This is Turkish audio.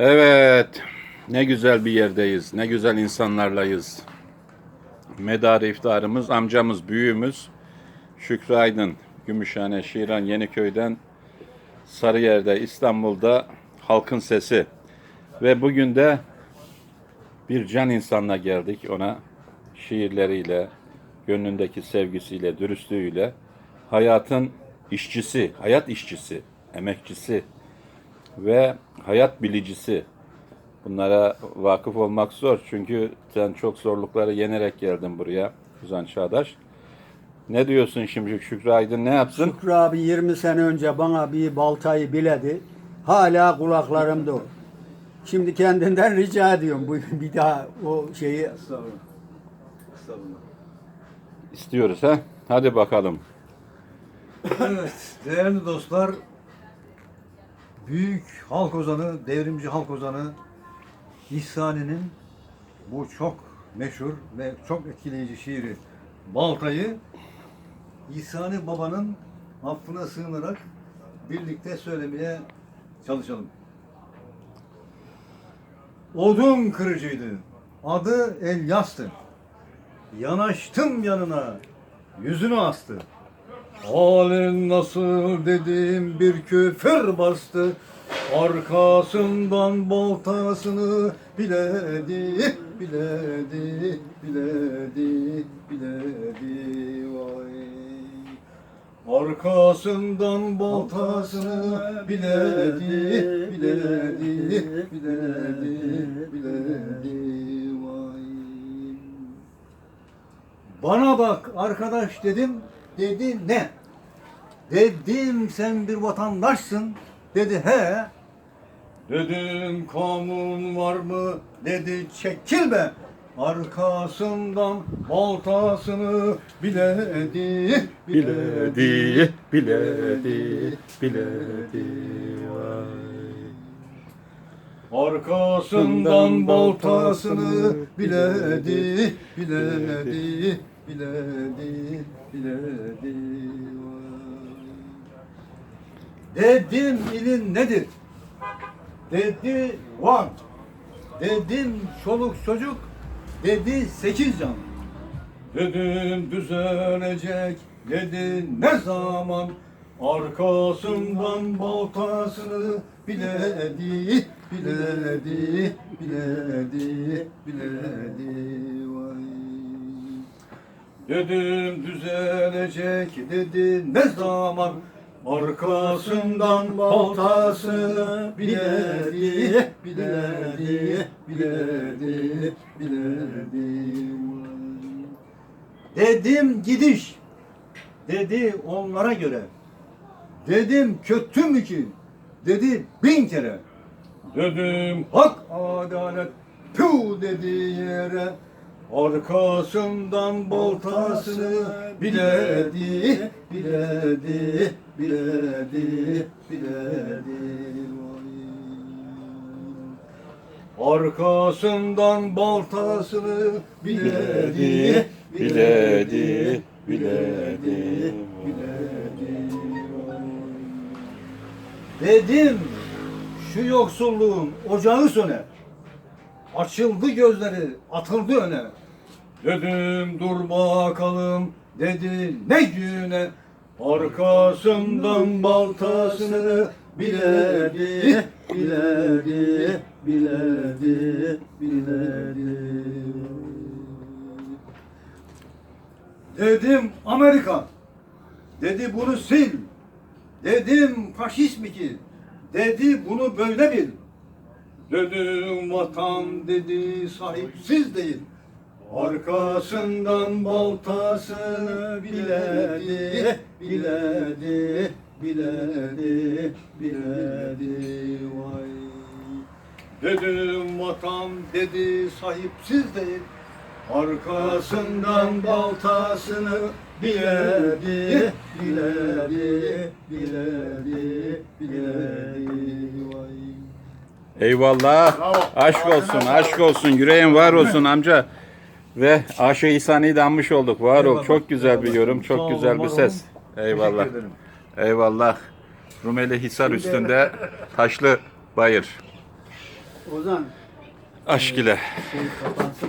Evet, ne güzel bir yerdeyiz, ne güzel insanlarlayız. Medar iftarımız, amcamız, büyüğümüz Şükrü Aydın, Gümüşhane, Şiran, Yeniköy'den Sarıyer'de, İstanbul'da halkın sesi. Ve bugün de bir can insanla geldik ona şiirleriyle, gönlündeki sevgisiyle, dürüstlüğüyle hayatın işçisi, hayat işçisi, emekçisi ve hayat bilicisi. Bunlara vakıf olmak zor çünkü sen çok zorlukları yenerek geldin buraya Kuzan Çağdaş. Ne diyorsun şimdi Şükrü Aydın ne yapsın? Şükrü abi 20 sene önce bana bir baltayı biledi. Hala kulaklarımda o. Şimdi kendinden rica ediyorum bu bir daha o şeyi Estağfurullah. Estağfurullah. İstiyoruz ha? Hadi bakalım. Evet, değerli dostlar, büyük halk ozanı, devrimci halk ozanı İhsani'nin bu çok meşhur ve çok etkileyici şiiri Baltayı İhsani Baba'nın affına sığınarak birlikte söylemeye çalışalım. Odun kırıcıydı. Adı Elyas'tı. Yanaştım yanına. Yüzünü astı. Halin nasıl dedim bir küfür bastı. Arkasından baltasını biledi, biledi, biledi, biledi vay. Arkasından baltasını biledi, biledi, biledi, biledi vay. Bana bak arkadaş dedim, dedi ne? Dedim sen bir vatandaşsın, dedi he. Dedim kanun var mı? Dedi çekil be. Arkasından baltasını biledi, Biledi, biledi, biledi. Arkasından baltasını biledi, biledi, biledi, biledi. Dedim ilin nedir? Dedi Van. Dedim çoluk çocuk. Dedi sekiz can. Dedim düzelecek. Dedi ne zaman? Arkasından baltasını biledi, biledi, biledi, biledi. Dedim düzelecek dedi ne zaman Arkasından baltasını biledi, biledi, biledi, biledi Dedim gidiş, dedi onlara göre. Dedim kötü mü ki? Dedi bin kere. Dedim hak adalet tüh dedi yere. Arkasından boltasını biledi, biledi, biledi, biledi. Arkasından baltasını biledi, biledi, biledi. biledi. Dedim şu yoksulluğun ocağı söner. Açıldı gözleri, atıldı öne. Dedim dur bakalım, dedi ne güne. Arkasından baltasını biledi, biledi, biledi, biledi. Dedim Amerika, dedi bunu sil. Dedim faşist mi ki? Dedi bunu böyle bil. Dedim vatan dedi sahipsiz değil. Arkasından baltasını biledi, biledi, biledi, biledi vay. Dedim vatan dedi sahipsiz değil. Arkasından baltasını biledi, biledi, biledi, biledi vay. Eyvallah. Bravo. Aşk olsun, aşk olsun. Yüreğin var olsun amca. Ve Aşık İhsani'yi de anmış olduk. Var ol. Eyvallah. Çok güzel bir yorum, Sağ çok olun, güzel bir var ses. Eyvallah. Teşekkür ederim. Eyvallah. Rumeli Hisar üstünde Taşlı Bayır. Ozan Aşk ile. şey kapansın.